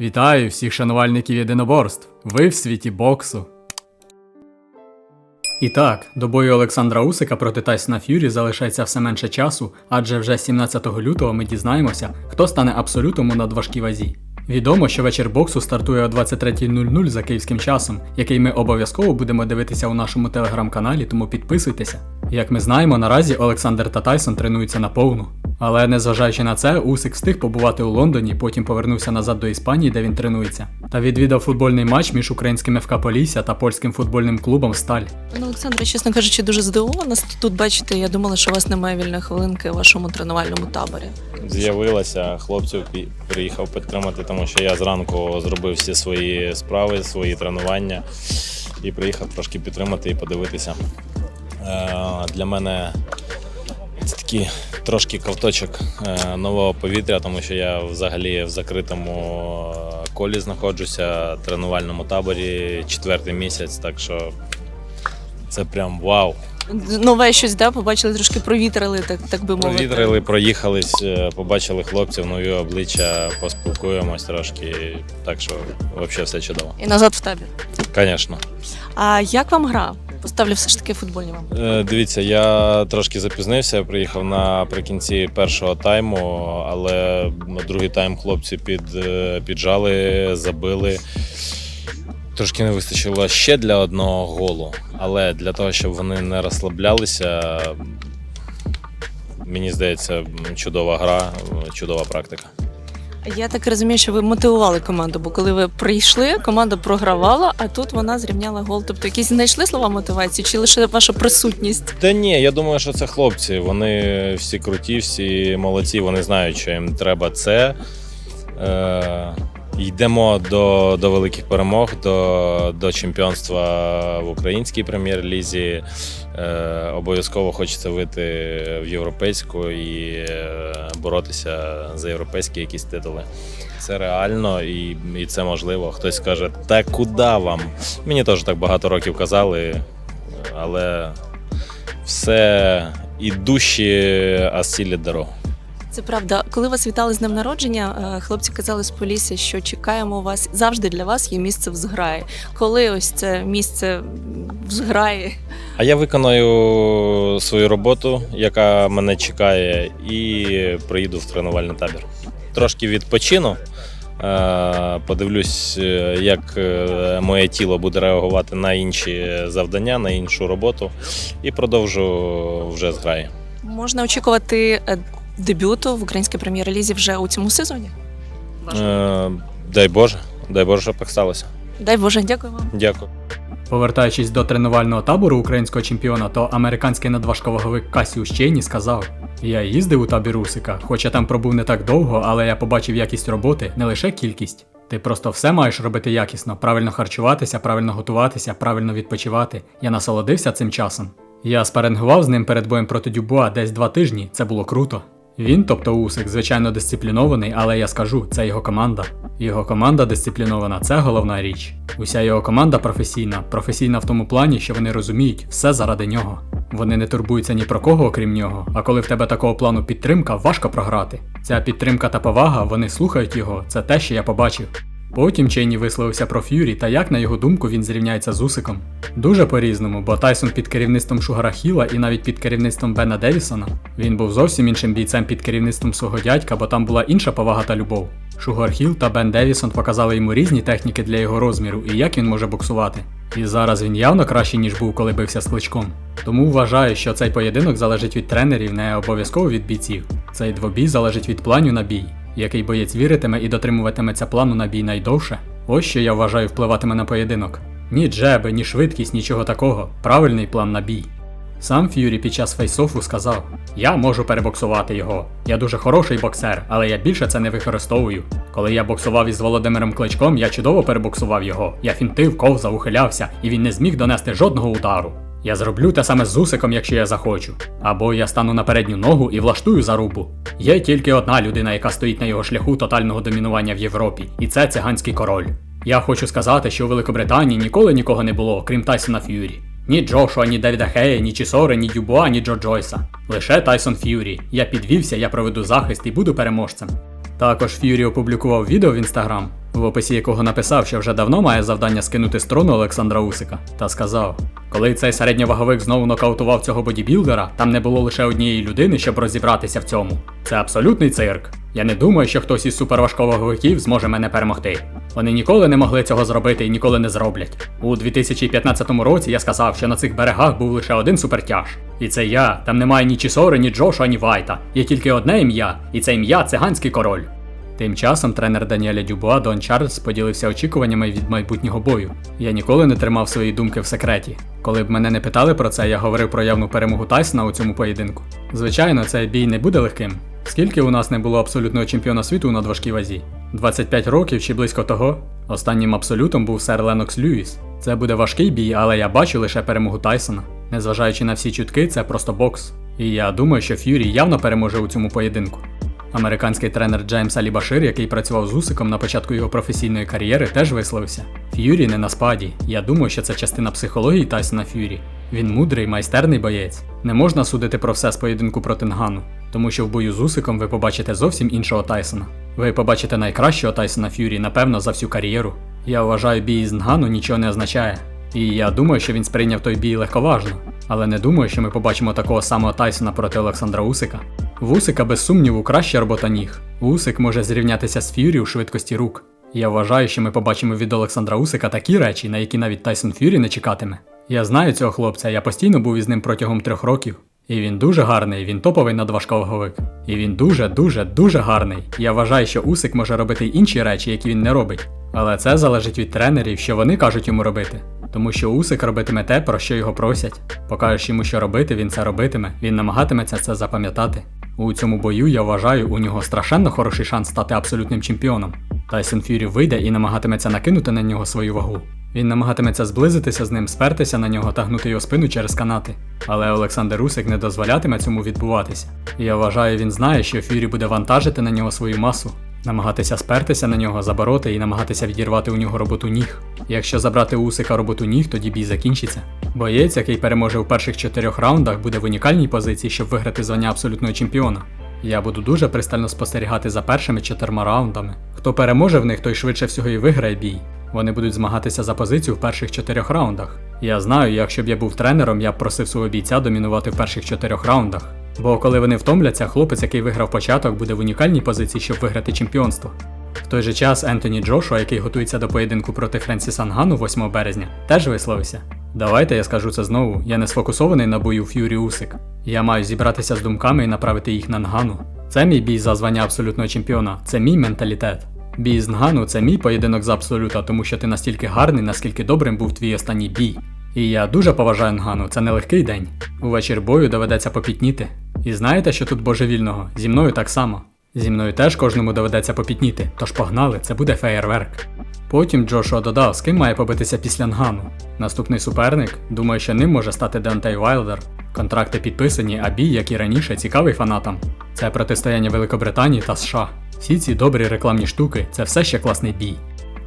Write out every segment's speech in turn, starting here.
Вітаю всіх шанувальників єдиноборств. Ви в світі боксу. І так, до бою Олександра Усика проти Тайсона Ф'юрі залишається все менше часу, адже вже 17 лютого ми дізнаємося, хто стане абсолютом у надважкій вазі. Відомо, що вечір боксу стартує о 23.00 за київським часом, який ми обов'язково будемо дивитися у нашому телеграм-каналі, тому підписуйтеся. Як ми знаємо, наразі Олександр та Тайсон тренуються на повну. Але незважаючи на це, Усик встиг побувати у Лондоні, потім повернувся назад до Іспанії, де він тренується, та відвідав футбольний матч між українським ФК Полісся та польським футбольним клубом Сталь. Пане Олександре, чесно кажучи, дуже здивована тут бачите. Я думала, що у вас немає вільної хвилинки в вашому тренувальному таборі. З'явилася, хлопців приїхав підтримати, тому що я зранку зробив всі свої справи, свої тренування і приїхав трошки підтримати і подивитися. Е, Для мене такий трошки ковточок е, нового повітря, тому що я взагалі в закритому е, колі знаходжуся, тренувальному таборі четвертий місяць, так що це прям вау. Нове щось, да, побачили, трошки провітрили, так, так би мовити. Провітрили, проїхались, е, побачили хлопців, нові обличчя, поспілкуємось трошки. Так що взагалі все чудово. І назад в табір. Звісно. А як вам гра? Поставлю все ж таки футбольні вам. Е, Дивіться, я трошки запізнився, я приїхав наприкінці першого тайму, але на другий тайм хлопці під, е, піджали, забили. Трошки не вистачило ще для одного голу, але для того, щоб вони не розслаблялися, мені здається, чудова гра, чудова практика. Я так розумію, що ви мотивували команду, бо коли ви прийшли, команда програвала, а тут вона зрівняла гол. Тобто якісь знайшли слова мотивації, чи лише ваша присутність? Та ні, я думаю, що це хлопці. Вони всі круті, всі молодці, вони знають, що їм треба це. Е, йдемо до, до великих перемог, до, до чемпіонства в українській прем'єр-лізі. Е, обов'язково хочеться вийти в європейську і е, боротися за європейські якісь титули. Це реально і, і це можливо. Хтось скаже, та куди вам? Мені теж так багато років казали, але все ідущі, а сілі дорогу. Це правда. Коли вас вітали з днем народження, е, хлопці казали з полісся, що чекаємо вас завжди для вас є місце в зграї. Коли ось це місце в зграї? А я виконаю свою роботу, яка мене чекає, і приїду в тренувальний табір. Трошки відпочину. е, Подивлюсь, е, як моє тіло буде реагувати на інші завдання, на іншу роботу, і продовжу вже з граї. Можна очікувати дебюту в українській прем'єр-лізі вже у цьому сезоні? Е, Дай Боже, дай Боже, щоб так сталося. Дай Боже, дякую вам. Дякую. Повертаючись до тренувального табору українського чемпіона, то американський надважковаговик Касіус Чейні сказав: Я їздив у табір Усика, хоча там пробув не так довго, але я побачив якість роботи, не лише кількість. Ти просто все маєш робити якісно, правильно харчуватися, правильно готуватися, правильно відпочивати. Я насолодився цим часом. Я спарингував з ним перед боєм проти Дюбуа десь два тижні, це було круто. Він, тобто Усик, звичайно дисциплінований, але я скажу, це його команда. Його команда дисциплінована, це головна річ. Уся його команда професійна, професійна в тому плані, що вони розуміють все заради нього. Вони не турбуються ні про кого, окрім нього. А коли в тебе такого плану підтримка, важко програти. Ця підтримка та повага, вони слухають його, це те, що я побачив. Потім Чейні висловився про Ф'юрі та як, на його думку, він зрівняється з Усиком. Дуже по-різному, бо Тайсон під керівництвом Шугара Хіла і навіть під керівництвом Бена Девісона. Він був зовсім іншим бійцем під керівництвом свого дядька, бо там була інша повага та любов. Шугар Хіл та Бен Девісон показали йому різні техніки для його розміру і як він може боксувати. І зараз він явно кращий, ніж був, коли бився з кличком. Тому вважаю, що цей поєдинок залежить від тренерів, не обов'язково від бійців. Цей двобій залежить від планів на бій. Який боєць віритиме і дотримуватиметься плану на бій найдовше, ось що я вважаю впливатиме на поєдинок. Ні джеби, ні швидкість, нічого такого. Правильний план на бій. Сам Ф'юрі під час фейсофу сказав: Я можу перебоксувати його. Я дуже хороший боксер, але я більше це не використовую. Коли я боксував із Володимиром Кличком, я чудово перебоксував його. Я фінтив, ковзав, ухилявся, і він не зміг донести жодного удару. Я зроблю те саме з Усиком, якщо я захочу. Або я стану на передню ногу і влаштую зарубу. Є тільки одна людина, яка стоїть на його шляху тотального домінування в Європі, і це циганський король. Я хочу сказати, що у Великобританії ніколи нікого не було, крім Тайсона Ф'юрі. Ні Джошуа, ні Девіда Хея, ні Чісори, ні Дюбуа, ні Джо Джойса. Лише Тайсон Ф'юрі. Я підвівся, я проведу захист і буду переможцем. Також Ф'юрі опублікував відео в інстаграм, в описі якого написав, що вже давно має завдання скинути з трону Олександра Усика, та сказав: коли цей середньоваговик знову нокаутував цього бодібілдера, там не було лише однієї людини, щоб розібратися в цьому. Це абсолютний цирк. Я не думаю, що хтось із суперважковаговиків зможе мене перемогти. Вони ніколи не могли цього зробити і ніколи не зроблять. У 2015 році я сказав, що на цих берегах був лише один супертяж. І це я. Там немає ні Чісори, ні Джошу, ні Вайта. Є тільки одне ім'я, і це ім'я циганський король. Тим часом тренер Даніеля Дюбуа Дон Чарльз поділився очікуваннями від майбутнього бою. Я ніколи не тримав свої думки в секреті. Коли б мене не питали про це, я говорив про явну перемогу Тайсона у цьому поєдинку. Звичайно, цей бій не буде легким. Скільки у нас не було абсолютного чемпіона світу у надважкій вазі? 25 років чи близько того? Останнім абсолютом був сер Ленокс Льюіс. Це буде важкий бій, але я бачу лише перемогу Тайсона. Незважаючи на всі чутки, це просто бокс. І я думаю, що Ф'юрі явно переможе у цьому поєдинку. Американський тренер Джеймс Алібашир, який працював з Усиком на початку його професійної кар'єри, теж висловився. Ф'юрі не на спаді. Я думаю, що це частина психології Тайсона Ф'юрі. Він мудрий, майстерний боєць. Не можна судити про все з поєдинку проти Нгану, тому що в бою з Усиком ви побачите зовсім іншого Тайсона. Ви побачите найкращого Тайсона Ф'юрі, напевно, за всю кар'єру. Я вважаю, бій з Нгану нічого не означає. І я думаю, що він сприйняв той бій легковажно. Але не думаю, що ми побачимо такого самого Тайсона проти Олександра Усика. В Усика, без сумніву, краща робота ніг. Усик може зрівнятися з Ф'юрі у швидкості рук. Я вважаю, що ми побачимо від Олександра Усика такі речі, на які навіть Тайсон Ф'юрі не чекатиме. Я знаю цього хлопця, я постійно був із ним протягом трьох років. І він дуже гарний, він топовий надважковаговик. І він дуже, дуже, дуже гарний. Я вважаю, що Усик може робити інші речі, які він не робить. Але це залежить від тренерів, що вони кажуть йому робити. Тому що Усик робитиме те, про що його просять. Покажеш йому, що робити, він це робитиме, він намагатиметься це запам'ятати. У цьому бою я вважаю, у нього страшенно хороший шанс стати абсолютним чемпіоном. Тайсон Фюрі вийде і намагатиметься накинути на нього свою вагу. Він намагатиметься зблизитися з ним, спертися на нього та гнути його спину через канати. Але Олександр Усик не дозволятиме цьому відбуватися. Я вважаю, він знає, що Фюрі буде вантажити на нього свою масу, намагатися спертися на нього, забороти і намагатися відірвати у нього роботу ніг. Якщо забрати у Усика роботу ніг, тоді бій закінчиться. Боєць, який переможе в перших чотирьох раундах, буде в унікальній позиції, щоб виграти звання абсолютного чемпіона. Я буду дуже пристально спостерігати за першими чотирма раундами. Хто переможе в них, той швидше всього і виграє бій. Вони будуть змагатися за позицію в перших чотирьох раундах. Я знаю, якщо б я був тренером, я б просив свого бійця домінувати в перших чотирьох раундах. Бо коли вони втомляться, хлопець, який виграв початок, буде в унікальній позиції, щоб виграти чемпіонство. В той же час Ентоні Джошуа, який готується до поєдинку проти Френсіса Нгану 8 березня, теж висловився. Давайте я скажу це знову. Я не сфокусований на бою Ф'юрі Усик. Я маю зібратися з думками і направити їх на Нгану. Це мій бій за звання абсолютного чемпіона, це мій менталітет. Бій з Нгану це мій поєдинок з абсолюта, тому що ти настільки гарний, наскільки добрим був твій останній бій. І я дуже поважаю Нгану, це нелегкий день. Увечір бою доведеться попітніти. І знаєте, що тут божевільного? Зі мною так само. Зі мною теж кожному доведеться попітніти, тож погнали, це буде феєрверк. Потім Джошуа додав, з ким має побитися після Нгану. Наступний суперник, думаю, що ним може стати Деонтей Вайлдер. Контракти підписані, а бій, як і раніше, цікавий фанатам. Це протистояння Великобританії та США. Всі ці добрі рекламні штуки це все ще класний бій.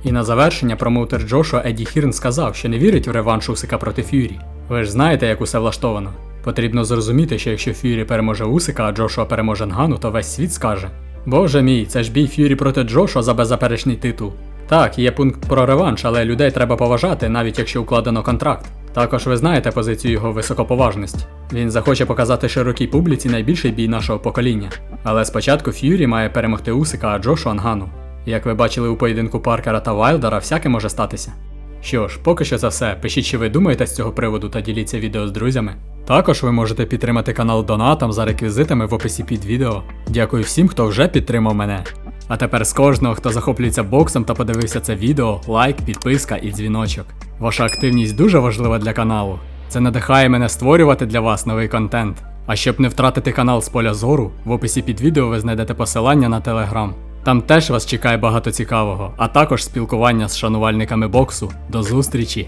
І на завершення промоутер Джошуа Еді Хірн сказав, що не вірить в реванш Усика проти Ф'юрі. Ви ж знаєте, як усе влаштовано. Потрібно зрозуміти, що якщо Ф'юрі переможе Усика, а Джошуа переможе Нгану, то весь світ скаже: Боже мій, це ж бій Ф'юрі проти Джошуа за беззаперечний титул. Так, є пункт про реванш, але людей треба поважати, навіть якщо укладено контракт. Також ви знаєте позицію його високоповажності. Він захоче показати широкій публіці найбільший бій нашого покоління. Але спочатку Ф'юрі має перемогти Усика, а Джошуа Нгану. Як ви бачили у поєдинку Паркера та Вайлдера, всяке може статися. Що ж, поки що це все. Пишіть, що ви думаєте з цього приводу та діліться відео з друзями. Також ви можете підтримати канал донатом за реквізитами в описі під відео. Дякую всім, хто вже підтримав мене. А тепер з кожного, хто захоплюється боксом та подивився це відео, лайк, підписка і дзвіночок. Ваша активність дуже важлива для каналу. Це надихає мене створювати для вас новий контент. А щоб не втратити канал з поля зору, в описі під відео ви знайдете посилання на телеграм. Там теж вас чекає багато цікавого, а також спілкування з шанувальниками боксу. До зустрічі!